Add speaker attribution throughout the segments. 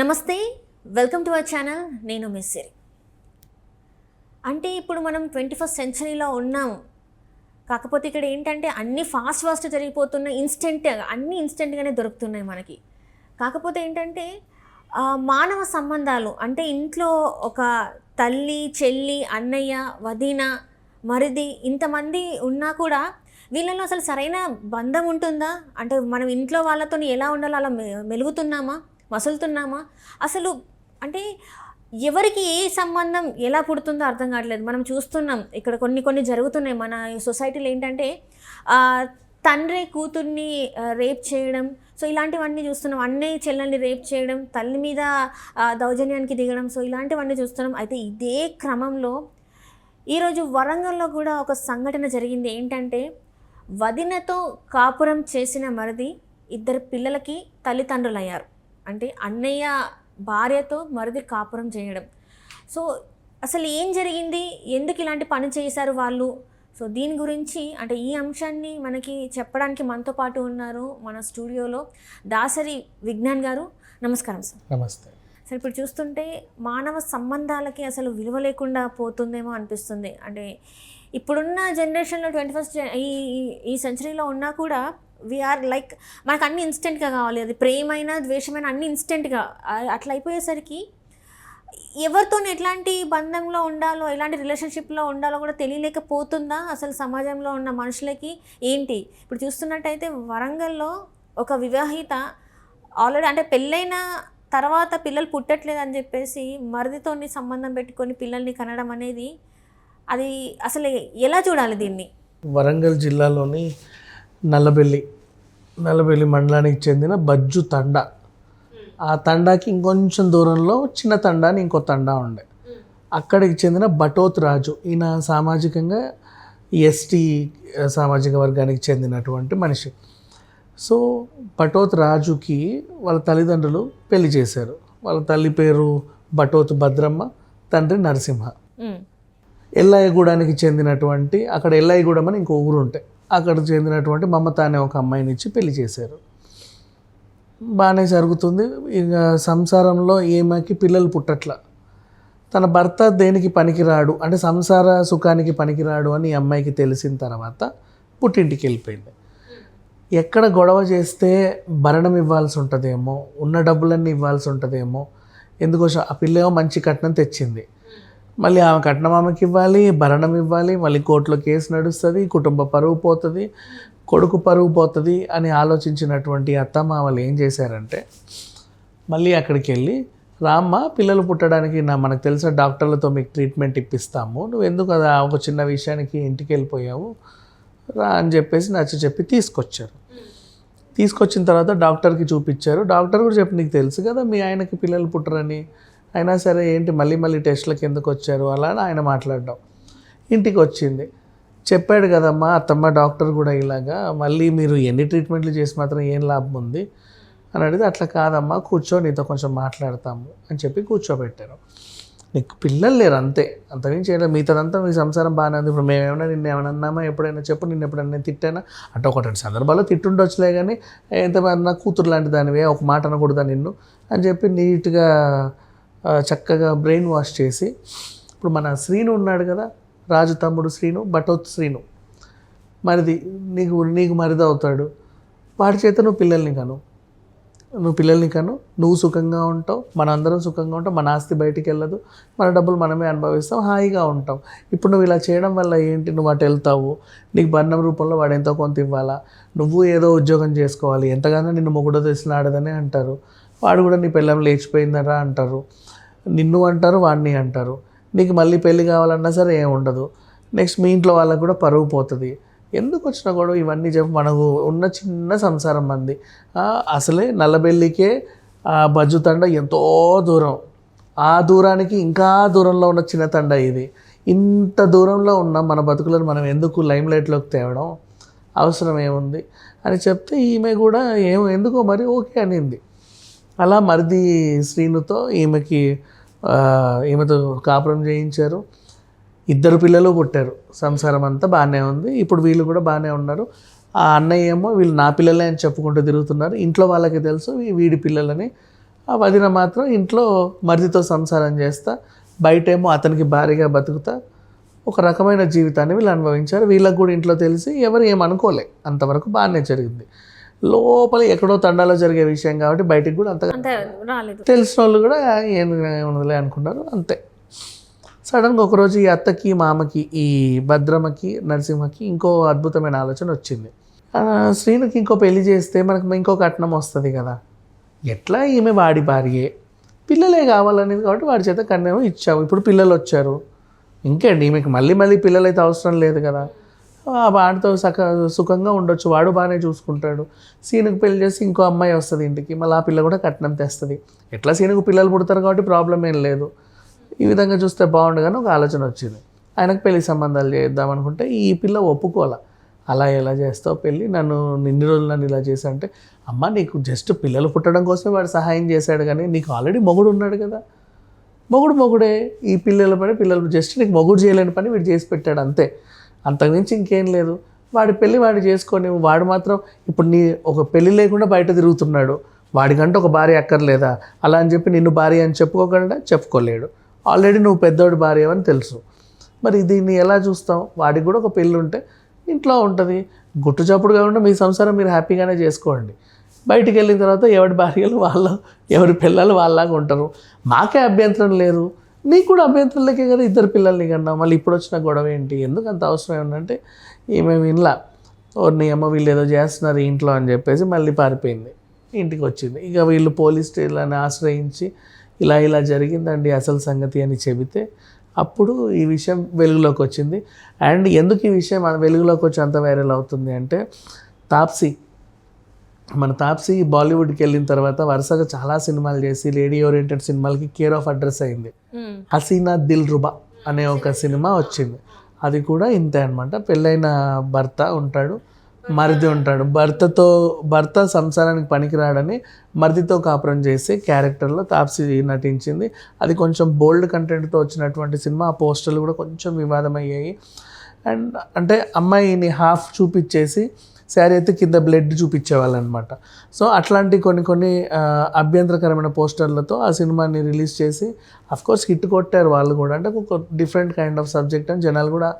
Speaker 1: నమస్తే welcome to our channel నేను మిస్సిరి అంటే ఇప్పుడు మనం ట్వంటీ ఫస్ట్ సెంచరీలో ఉన్నాం. కాకపోతే ఇక్కడ ఏంటంటే అన్ని ఫాస్ట్ ఫాస్ట్ జరిగిపోతున్న ఇన్స్టెంట్ అన్ని ఇన్స్టెంట్గానే దొరుకుతున్నాయి మనకి. కాకపోతే ఏంటంటే మానవ సంబంధాలు అంటే ఇంట్లో ఒక తల్లి చెల్లి అన్నయ్య వదిన మరిది ఇంతమంది ఉన్నా కూడా వీళ్ళలో అసలు సరైన బంధం ఉంటుందా? అంటే మనం ఇంట్లో వాళ్ళతో ఎలా ఉండాలో అలా మెలుగుతున్నామా? మసులుతున్నామా? అసలు అంటే ఎవరికి ఏ సంబంధం ఎలా పుడుతుందో అర్థం కావట్లేదు. మనం చూస్తున్నాం ఇక్కడ కొన్ని కొన్ని జరుగుతున్నాయి. మన సొసైటీలో ఏంటంటే తండ్రి కూతుర్ని రేప్ చేయడం. సో ఇలాంటివన్నీ చూస్తున్నాం. అన్నయ్య చెల్లెల్ని రేప్ చేయడం తల్లి మీద దౌర్జన్యానికి దిగడం. సో ఇలాంటివన్నీ చూస్తున్నాం. అయితే ఇదే క్రమంలో ఈరోజు వరంగల్లో కూడా ఒక సంఘటన జరిగింది. ఏంటంటే వదినతో కాపురం చేసిన మరిది ఇద్దరు పిల్లలకి తల్లిదండ్రులు అయ్యారు అంటే అన్నయ్య భార్యతో మరిది కాపురం చేయడం. సో అసలు ఏం జరిగింది? ఎందుకు ఇలాంటి పని చేశారు వాళ్ళు? సో దీని గురించి అంటే ఈ అంశాన్ని మనకి చెప్పడానికి మనతో పాటు ఉన్నారు మన స్టూడియోలో దాసరి విజ్ఞాన్ గారు. నమస్కారం సార్.
Speaker 2: నమస్తే.
Speaker 1: సరే ఇప్పుడు చూస్తుంటే మానవ సంబంధాలకి అసలు విలువ లేకుండా పోతుందేమో అనిపిస్తుంది. అంటే ఇప్పుడున్న జనరేషన్లో ట్వంటీ ఫస్ట్ ఈ ఈ- ఈ సెంచరీలో ఉన్నా కూడా వీఆర్ లైక్ మనకు అన్ని ఇన్స్టెంట్గా కావాలి. అది ప్రేమైనా ద్వేషమైన అన్ని ఇన్స్టెంట్గా అట్లా అయిపోయేసరికి ఎవరితో ఎట్లాంటి బంధంలో ఉండాలో ఎలాంటి రిలేషన్షిప్లో ఉండాలో కూడా తెలియలేకపోతుందా అసలు సమాజంలో ఉన్న మనుషులకి? ఏంటి? ఇప్పుడు చూస్తున్నట్టయితే వరంగల్లో ఒక వివాహిత ఆల్రెడీ అంటే పెళ్ళైన తర్వాత పిల్లలు పుట్టట్లేదు అని చెప్పేసి మరిదితోని సంబంధం పెట్టుకొని పిల్లల్ని కనడం అనేది అది అసలు ఎలా చూడాలి దీన్ని?
Speaker 2: వరంగల్ జిల్లాలోని నల్లబెల్లి. నల్లబెల్లి మండలానికి చెందిన బజ్జు తండా. ఆ తండాకి ఇంకొంచెం దూరంలో చిన్న తండా అని ఇంకో తండా ఉండే. అక్కడికి చెందిన బటోత్ రాజు. ఈయన సామాజికంగా ఎస్టీ సామాజిక వర్గానికి చెందినటువంటి మనిషి. సో బటోత్ రాజుకి వాళ్ళ తల్లిదండ్రులు పెళ్ళి చేశారు. వాళ్ళ తల్లి పేరు బటోత్ భద్రమ్మ తండ్రి నరసింహ.
Speaker 1: ఉమ్,
Speaker 2: ఎల్లాయగూడానికి చెందినటువంటి అక్కడ ఎల్లాయగూడెం అని ఇంకో ఊరు ఉంటాయి అక్కడ చెందినటువంటి మమత అనే ఒక అమ్మాయిని ఇచ్చి పెళ్ళి చేశారు. బాగానే జరుగుతుంది. ఇక సంసారంలో ఈమెకి పిల్లలు పుట్టట్ల. తన భర్త దేనికి పనికిరాడు? అంటే సంసార సుఖానికి పనికిరాడు అని ఈ అమ్మాయికి తెలిసిన తర్వాత పుట్టింటికి వెళ్ళిపోయింది. ఎక్కడ గొడవ చేస్తే భరణం ఇవ్వాల్సి ఉంటుందేమో ఉన్న డబ్బులన్నీ ఇవ్వాల్సి ఉంటుందేమో ఎందుకోసం ఆ పిల్లేమో మంచి కట్నం తెచ్చింది. మళ్ళీ ఆమె కట్నం ఆమెకి ఇవ్వాలి భరణం ఇవ్వాలి మళ్ళీ కోర్టులో కేసు నడుస్తుంది కుటుంబ పరువు పోతుంది కొడుకు పరువు పోతుంది అని ఆలోచించినటువంటి అత్తమామలు ఏం చేశారంటే మళ్ళీ అక్కడికి వెళ్ళి రామ్మ పిల్లలు పుట్టడానికి నా మనకు తెలిసిన డాక్టర్లతో మీకు ట్రీట్మెంట్ ఇప్పిస్తాము నువ్వు ఎందుకు అది ఒక చిన్న విషయానికి ఇంటికి వెళ్ళిపోయావు రా అని చెప్పేసి నచ్చ చెప్పి తీసుకొచ్చారు. తీసుకొచ్చిన తర్వాత డాక్టర్కి చూపించారు. డాక్టర్ కూడా చెప్పి నీకు తెలుసు కదా మీ ఆయనకి పిల్లలు పుట్టరని అయినా సరే ఏంటి మళ్ళీ మళ్ళీ టెస్టులకు ఎందుకు వచ్చారు అలా అని ఆయన మాట్లాడడం. ఇంటికి వచ్చింది. చెప్పాడు కదమ్మా అత్తమ్మ డాక్టర్ కూడా ఇలాగా మళ్ళీ మీరు ఎన్ని ట్రీట్మెంట్లు చేసి మాత్రం ఏం లాభం ఉంది? అని అడిగితే అట్లా కాదమ్మా కూర్చో నీతో కొంచెం మాట్లాడతాము అని చెప్పి కూర్చోబెట్టారు. నీకు పిల్లలు లేరు అంతే. అంతకుమించి చేయలేదు మిగతాదంతా మీ సంసారం బాగానే ఉంది. ఇప్పుడు మేమేమైనా నిన్ను ఏమైనా అన్నామా? ఎప్పుడైనా చెప్పు. నిన్ను ఎప్పుడైనా నేను తిట్టానా? అంటే ఒక రెండు సందర్భాల్లో తిట్టుండొచ్చులే కానీ ఎంత నా కూతురు లాంటి దానివే ఒక మాట అనకూడదా నిన్ను? అని చెప్పి నీట్గా చక్కగా బ్రెయిన్ వాష్ చేసి ఇప్పుడు మన శ్రీను ఉన్నాడు కదా రాజు తమ్ముడు శ్రీను బటోత్ శ్రీను. మరిది నీకు నీకు మరిది అవుతాడు. వాడి చేత నువ్వు పిల్లల్ని కను. నువ్వు పిల్లల్ని కను. నువ్వు సుఖంగా ఉంటావు. మన అందరం సుఖంగా ఉంటాం. మన ఆస్తి బయటికి వెళ్ళదు. మన డబ్బులు మనమే అనుభవిస్తాం. హాయిగా ఉంటాం. ఇప్పుడు నువ్వు ఇలా చేయడం వల్ల ఏంటి? నువ్వు అటు వెళ్తావు. నీకు బంధం రూపంలో వాడు ఎంతో కొంత ఇవ్వాలా? నువ్వు ఏదో ఉద్యోగం చేసుకోవాలి. ఎంతగానో నిన్ను మొగుడో తెలిసిన ఆడదని అంటారు. వాడు కూడా నీ పిల్లం లేచిపోయిందరా అంటారు. నిన్ను అంటారు వాడిని అంటారు. నీకు మళ్ళీ పెళ్ళి కావాలన్నా సరే ఏం ఉండదు. నెక్స్ట్ మీ ఇంట్లో వాళ్ళకు కూడా పరువు పోతుంది. ఎందుకు వచ్చిన గొడవ ఇవన్నీ చెప్పి మనకు ఉన్న చిన్న సంసారం మంది. అసలే నల్లబెల్లికే ఆ బజ్జు తండ ఎంతో దూరం. ఆ దూరానికి ఇంకా దూరంలో ఉన్న చిన్న తండ ఇది. ఇంత దూరంలో ఉన్న మన బతుకులను మనం ఎందుకు లైమ్ లైట్లోకి తేవడం? అవసరం ఏముంది? అని చెప్తే ఈమె కూడా ఏం ఎందుకో మరి ఓకే అనింది. అలా మరిది శ్రీనుతో ఈమెకి ఈమెతో కాపురం చేయించారు. ఇద్దరు పిల్లలు పుట్టారు. సంసారం అంతా బాగానే ఉంది. ఇప్పుడు వీళ్ళు కూడా బాగానే ఉన్నారు. ఆ అన్నయ్య ఏమో వీళ్ళు నా పిల్లలే అని చెప్పుకుంటూ తిరుగుతున్నారు. ఇంట్లో వాళ్ళకి తెలుసు వీడి పిల్లలని. ఆ వదిన మాత్రం ఇంట్లో మరిదితో సంసారం చేస్తా బయటేమో అతనికి భారీగా బతుకుతా ఒక రకమైన జీవితాన్ని వీళ్ళు అనుభవించారు. వీళ్ళకి కూడా ఇంట్లో తెలిసి ఎవరు ఏమనుకోలే. అంతవరకు బాగానే జరిగింది. లోపల ఎక్కడో తండాలో జరిగే విషయం కాబట్టి బయటికి కూడా అంతగా
Speaker 1: అంతే రాలేదు.
Speaker 2: తెలిసిన వాళ్ళు కూడా ఏం ఉన్నదిలే అనుకున్నారు అంతే. సడన్గా ఒకరోజు ఈ అత్తకి మామకి ఈ భద్రమ్మకి నరసింహకి ఇంకో అద్భుతమైన ఆలోచన వచ్చింది. శ్రీనుకి ఇంకో పెళ్ళి చేస్తే మనకు ఇంకో కట్నం వస్తుంది కదా. ఎట్లా ఈమె వాడి భార్యే? పిల్లలే కావాలనేది కాబట్టి వాడి చేత కన్నేమో ఇచ్చాము. ఇప్పుడు పిల్లలు వచ్చారు. ఇంకేంటి ఈమెకి మళ్ళీ మళ్ళీ పిల్లలు అయితే అవసరం లేదు కదా. వాడితో సక సుఖంగా ఉండొచ్చు. వాడు బాగానే చూసుకుంటాడు. సీనుకు పెళ్ళి చేసి ఇంకో అమ్మాయి వస్తుంది ఇంటికి. మళ్ళీ ఆ పిల్ల కూడా కట్నం తెస్తుంది. ఎట్లా సీనుకు పిల్లలు పుడతారు కాబట్టి ప్రాబ్లం ఏం లేదు. ఈ విధంగా చూస్తే బాగుండు కానీ ఒక ఆలోచన వచ్చింది. ఆయనకు పెళ్ళి సంబంధాలు చేద్దాం అనుకుంటే ఈ పిల్ల ఒప్పుకోలే అలా ఎలా చేస్తావు పెళ్ళి నన్ను ఇన్ని రోజులు నన్ను ఇలా చేశా అంటే అమ్మ నీకు జస్ట్ పిల్లలు పుట్టడం కోసమే వాడు సహాయం చేశాడు కానీ నీకు ఆల్రెడీ మొగుడు ఉన్నాడు కదా. మొగుడు మొగుడే. ఈ పిల్లల పని పిల్లలు జస్ట్ నీకు మొగుడు చేయలేని పని వీడు చేసి పెట్టాడు అంతే. అంతకుమించి ఇంకేం లేదు. వాడి పెళ్ళి వాడు చేసుకొని వాడు మాత్రం ఇప్పుడు నీ ఒక పెళ్ళి లేకుండా బయట తిరుగుతున్నాడు. వాడికంటే ఒక భార్య అక్కర్లేదా? అలా అని చెప్పి నిన్ను భార్య అని చెప్పుకోకుండా చెప్పుకోలేడు. ఆల్రెడీ నువ్వు పెద్దోడి భార్య అని తెలుసు. మరి దీన్ని ఎలా చూస్తాం? వాడికి కూడా ఒక పెళ్ళి ఉంటే ఇంట్లో ఉంటుంది. గుట్టుచప్పుడు కాకుండా మీ సంసారం మీరు హ్యాపీగానే చేసుకోండి. బయటికి వెళ్ళిన తర్వాత ఎవరి భార్యలు వాళ్ళ ఎవరి పిల్లలు వాళ్ళలాగా ఉంటారు. మాకే అభ్యంతరం లేదు. నీకు కూడా అభ్యంతరులకే కదా ఇద్దరు పిల్లల్ని కన్నా? మళ్ళీ ఇప్పుడు వచ్చిన గొడవ ఏంటి? ఎందుకు అంత అవసరం ఏంటంటే ఈమె వినలా? ఓ నీ అమ్మ వీళ్ళు ఏదో చేస్తున్నారు ఇంట్లో అని చెప్పేసి మళ్ళీ పారిపోయింది. ఇంటికి వచ్చింది. ఇక వీళ్ళు పోలీస్ స్టేషన్లను ఆశ్రయించి ఇలా ఇలా జరిగిందండి అసలు సంగతి అని చెబితే అప్పుడు ఈ విషయం వెలుగులోకి వచ్చింది. అండ్ ఎందుకు ఈ విషయం వెలుగులోకి వచ్చి అంత వైరల్ అవుతుంది అంటే తాప్సీ మన తాప్సీ బాలీవుడ్కి వెళ్ళిన తర్వాత వరుసగా చాలా సినిమాలు చేసి లేడీ ఓరియంటెడ్ సినిమాలకి కేర్ ఆఫ్ అడ్రస్ అయింది. హసీనా దిల్ రుబా అనే ఒక సినిమా వచ్చింది. అది కూడా ఇంతే అనమాట పెళ్ళైన భర్త ఉంటాడు మరిది ఉంటాడు. భర్తతో భర్త సంసారానికి పనికిరాడని మరిదితో కాపురం చేసి క్యారెక్టర్లో తాప్సీ నటించింది. అది కొంచెం బోల్డ్ కంటెంట్తో వచ్చినటువంటి సినిమా. ఆ పోస్టర్లు కూడా కొంచెం వివాదమయ్యాయి. అండ్ అంటే అమ్మాయిని హాఫ్ చూపించేసి శారీ అయితే కింద బ్లడ్ చూపించేవాళ్ళు అనమాట సో అట్లాంటి కొన్ని కొన్ని అభ్యంతరకరమైన పోస్టర్లతో ఆ సినిమాని రిలీజ్ చేసి కోర్స్ హిట్ కొట్టారు వాళ్ళు కూడా. అంటే ఒక డిఫరెంట్ కైండ్ ఆఫ్ సబ్జెక్ట్ అని జనాలు కూడా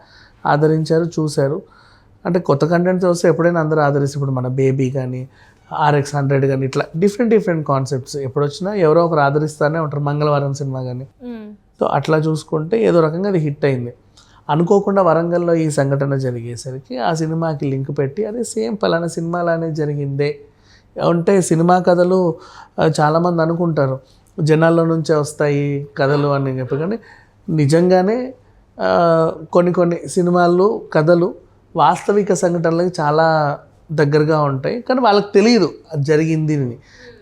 Speaker 2: ఆదరించారు చూశారు. అంటే కొత్త కంటెంట్ వస్తే ఎప్పుడైనా అందరూ ఆదరిస్తారు ఇప్పుడు మన బేబీ కానీ ఆర్ఎక్స్ హండ్రెడ్ కానీ ఇట్లా డిఫరెంట్ డిఫరెంట్ కాన్సెప్ట్స్ ఎప్పుడు వచ్చినా ఎవరో ఒకరు ఆదరిస్తూనే ఉంటారు మంగళవారం సినిమా కానీ. సో అట్లా చూసుకుంటే ఏదో రకంగా అది హిట్ అయింది. అనుకోకుండా వరంగల్లో ఈ సంఘటన జరిగేసరికి ఆ సినిమాకి లింక్ పెట్టి అదే సేమ్ పలానా సినిమాలానే జరిగిందే. అంటే సినిమా కథలు చాలామంది అనుకుంటారు జనాల్లో నుంచే వస్తాయి కథలు అని చెప్పి. కానీ నిజంగానే కొన్ని కొన్ని సినిమాలు కథలు వాస్తవిక సంఘటనలకు చాలా దగ్గరగా ఉంటాయి. కానీ వాళ్ళకి తెలియదు అది జరిగింది అని.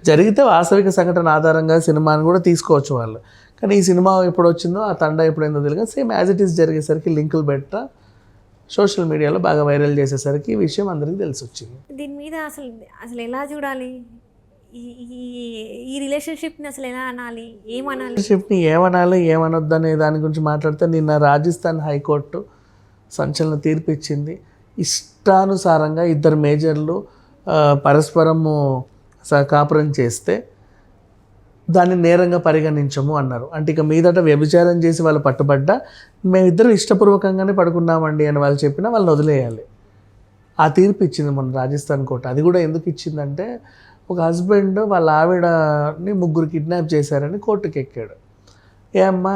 Speaker 2: జరిగితే వాస్తవిక సంఘటన ఆధారంగా సినిమాని కూడా తీసుకోవచ్చు వాళ్ళు. కానీ ఈ సినిమా ఎప్పుడు వచ్చిందో ఆ తండ ఎప్పుడైందో తెలియదు. సేమ్ యాజ్ ఇట్ ఈస్ జరిగేసరికి లింకులు పెట్ట. సోషల్ మీడియాలో బాగా వైరల్ చేసేసరికి ఈ విషయం అందరికీ తెలిసి వచ్చింది
Speaker 1: దీని మీద అసలు అసలు ఎలా చూడాలి? ఈ రిలేషన్షిప్ని అసలు ఎలా అనాలి? ఏమనాలి
Speaker 2: రిలేషన్షిప్ని ఏమనాలి ఏమనొద్దు అనే దాని గురించి మాట్లాడితే నిన్న రాజస్థాన్ హైకోర్టు సంచలన తీర్పు ఇచ్చింది ఇష్టానుసారంగా ఇద్దరు మేజర్లు పరస్పరము కాపురం చేస్తే దాన్ని నేరంగా పరిగణించము అన్నారు. అంటే ఇక మీదట వ్యభిచారం చేసి వాళ్ళు పట్టుబడ్డా మేమిద్దరం ఇష్టపూర్వకంగానే పడుకున్నామండి అని వాళ్ళు చెప్పినా వాళ్ళని వదిలేయాలి. ఆ తీర్పు ఇచ్చింది మన రాజస్థాన్ కోర్టు. అది కూడా ఎందుకు ఇచ్చిందంటే ఒక హస్బెండ్ వాళ్ళ ఆవిడని ముగ్గురు కిడ్నాప్ చేశారని కోర్టుకి ఎక్కాడు. ఏ అమ్మా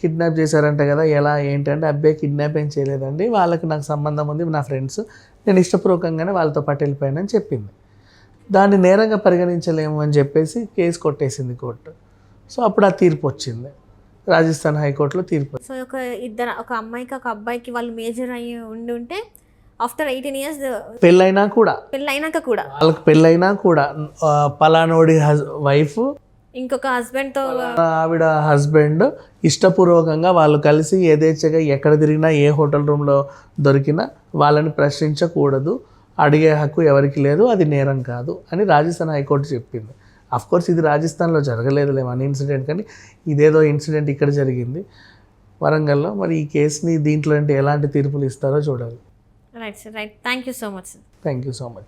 Speaker 2: కిడ్నాప్ చేశారంట కదా ఎలా ఏంటంటే అబ్బాయి కిడ్నాప్ ఏం చేయలేదండి వాళ్ళకి నాకు సంబంధం ఉంది నా ఫ్రెండ్స్ నేను ఇష్టపూర్వకంగానే వాళ్ళతో పాటు వెళ్ళిపోయానని చెప్పింది. దాన్ని నేరంగా పరిగణించలేము అని చెప్పేసి కేసు కొట్టేసింది కోర్టు. సో అప్పుడు ఆ తీర్పు వచ్చింది. రాజస్థాన్ హైకోర్టులో తీర్పు
Speaker 1: సో ఒక ఇద్దరు ఒక అమ్మాయికి ఒక అబ్బాయికి వాళ్ళు మేజర్ అయ్యి ఉండి ఉంటే ఆఫ్టర్ ఎయిటీన్ ఇయర్స్
Speaker 2: పెళ్ళైనా కూడా.
Speaker 1: పెళ్ళి అయినాక కూడా.
Speaker 2: వాళ్ళకి పెళ్ళైనా కూడా. పలానోడి వైఫ్
Speaker 1: ఇంకొక హస్బెండ్తో
Speaker 2: ఆవిడ హస్బెండ్ ఇష్టపూర్వకంగా వాళ్ళు కలిసి యథేచ్ఛగా ఎక్కడ తిరిగినా ఏ హోటల్ రూమ్లో దొరికినా వాళ్ళని ప్రశ్నించకూడదు. అడిగే హక్కు ఎవరికి లేదు అది నేరం కాదు అని రాజస్థాన్ హైకోర్టు చెప్పింది. అఫ్ కోర్స్ ఇది రాజస్థాన్లో జరగలేదులే మన ఇన్సిడెంట్ కానీ ఇదేదో ఇన్సిడెంట్ ఇక్కడ జరిగింది. వరంగల్లో మరి ఈ కేసుని దీంట్లో అంటే ఎలాంటి తీర్పులు ఇస్తారో చూడాలి.
Speaker 1: Right sir right thank you so much sir
Speaker 2: thank you so much